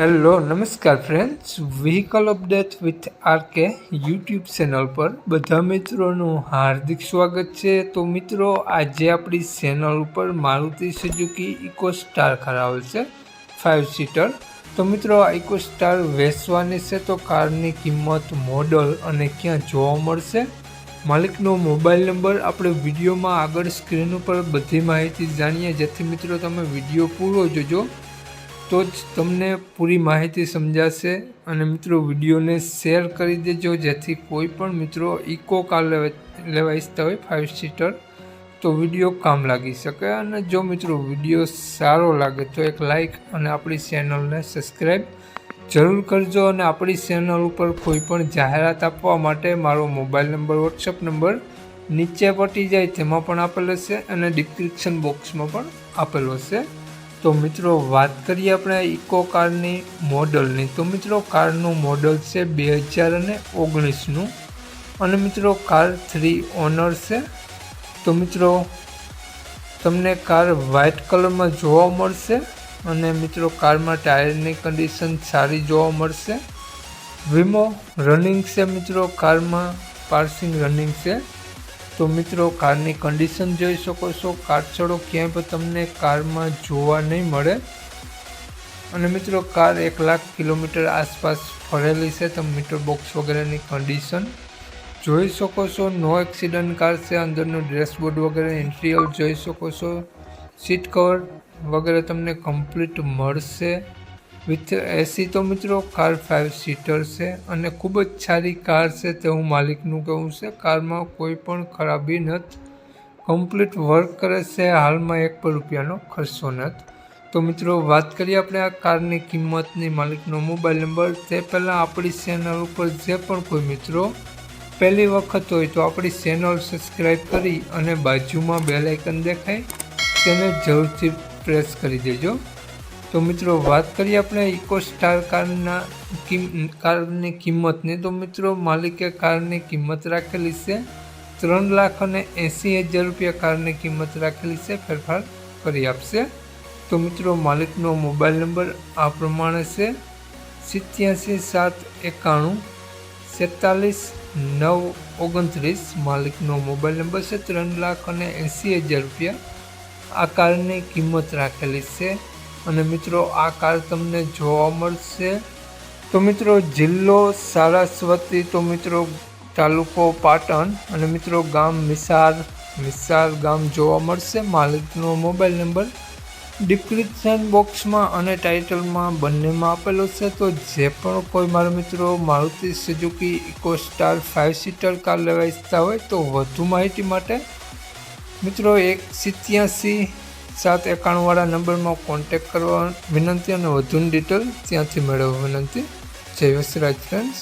Hello, નમસ્કાર friends vehicle update with RK YouTube channel પર બધા મિત્રોનું હાર્દિક સ્વાગત છે. તો મિત્રો, આજે આપણી ચેનલ ઉપર મારુતિ સુઝુકી ઇકો સ્ટાર ખરાવેલ છે ફાઇવ સીટર તો મિત્રો, આ ઇકો સ્ટાર વેચવાની છે તો કારની કિંમત મોડલ અને ક્યાં જોવા મળશે? માલિકનો મોબાઈલ નંબર આપણે વિડીયોમાં આગળ સ્ક્રીન ઉપર બધી માહિતી જાણીએ. જેથી મિત્રો, તમે વીડિયો પૂરો જોજો. તો જ તમને પૂરી માહિતી સમજાશે અને મિત્રો વિડીયોને શેર કરી દેજો, જેથી કોઈ પણ મિત્રો ઇકો કાર લેવા ઇચ્છતા હોય ફાઇવ સીટર તો વીડિયો કામ લાગી શકે અને જો મિત્રો વીડિયો સારો લાગે તો એક લાઈક અને આપણી ચેનલને સબસ્ક્રાઈબ જરૂર કરજો અને આપણી ચેનલ ઉપર કોઈ પણ જાહેરાત આપવા માટે મારો મોબાઈલ નંબર વોટ્સઅપ નંબર નીચે પટી જાય, તેમાં પણ આપેલો છે અને ડિસ્ક્રિપ્શન બોક્સમાં પણ આપેલો છે તો મિત્રો, વાત કરીએ આપણે ઇકો કારની મોડલની. તો મિત્રો, કારનું મોડલ છે બે હજાર અને ઓગણીસનું. અને મિત્રો, કાર થ્રી ઓનર છે. તો મિત્રો, તમને કાર વ્હાઇટ કલરમાં જોવા મળશે અને મિત્રો, કારમાં ટાયરની કન્ડિશન સારી જોવા મળશે. વીમો રનિંગ છે મિત્રો, કારમાં પાર્સિંગ રનિંગ છે. તો મિત્રો, કારની કન્ડિશન જોઈ શકો છો. કાચડો ક્યાંય પણ તમને કારમાં જોવા નહીં મળે. અને મિત્રો, કાર એક લાખ કિલોમીટર આસપાસ ફરેલી છે. તમે મીટર બોક્સ વગેરેની કન્ડિશન જોઈ શકો છો. નો એક્સિડન્ટ કાર છે. અંદરનું ડેશબોર્ડ વગેરે ઇન્ટિરિયર જોઈ શકો છો. સીટ કવર વગેરે તમને કમ્પ્લીટ મળશે. વિથ એસી તો મિત્રો કાર ફાઇવ સીટર છે અને ખૂબ જ સારી કાર છે તેવું માલિકનું કહેવું છે. કારમાં કોઈ પણ ખરાબી નથી. કમ્પ્લીટ વર્ક કરે છે. હાલમાં એક પર રૂપિયાનો ખર્ચો નથી. તો મિત્રો વાત કરીએ આપણે આ કારની કિંમતની. માલિકનો મોબાઈલ નંબર તે પહેલાં આપણી ચેનલ ઉપર જે પણ કોઈ મિત્રો પહેલી વખત હોય તો આપણી ચેનલ સબસ્ક્રાઈબ કરી અને બાજુમાં બેલાઇકન દેખાય તેને જરૂરથી પ્રેસ કરી દેજો. તો મિત્રો, વાત કરીએ આપણે ઇકો સ્ટાર કારના કારની કિંમતની. તો મિત્રો, માલિકે કારની કિંમત રાખેલી છે ત્રણ લાખ અને એંસી હજાર રૂપિયા કારની કિંમત રાખેલી છે, ફેરફાર કરી આપશે. તો મિત્રો, માલિકનો મોબાઈલ નંબર આ પ્રમાણે છે સિત્યાસી સાત એકાણું સેતાલીસ નવ ઓગણત્રીસ. માલિકનો મોબાઈલ નંબર છે ત્રણ લાખ અને એંસી હજાર રૂપિયા. આ કારની કિંમત રાખેલી છે અને મિત્રો, આ કાર તમને જોવા મળશે. તો મિત્રો, જિલ્લો સારસ્વતી, તો મિત્રો, તાલુકો પાટણ અને મિત્રો, ગામ મિસાર મિસાર ગામ જોવા મળશે. માલિકનો મોબાઈલ નંબર ડિસ્ક્રિપ્શન બોક્સમાં અને ટાઇટલમાં બંનેમાં આપેલો છે. તો જે પણ કોઈ મારા મિત્રો Maruti Suzuki Eeco Star five seater car લેવા ઈચ્છતા હોય, તો વધુ માહિતી માટે મિત્રો, એક સિત્યાસી સાત એકાણુંવાળા નંબરમાં કોન્ટેક કરવા વિનંતી અને વધુની ડિટેલ ત્યાંથી મેળવવા વિનંતી. જય વસરાજ ફ્રેન્ડ્સ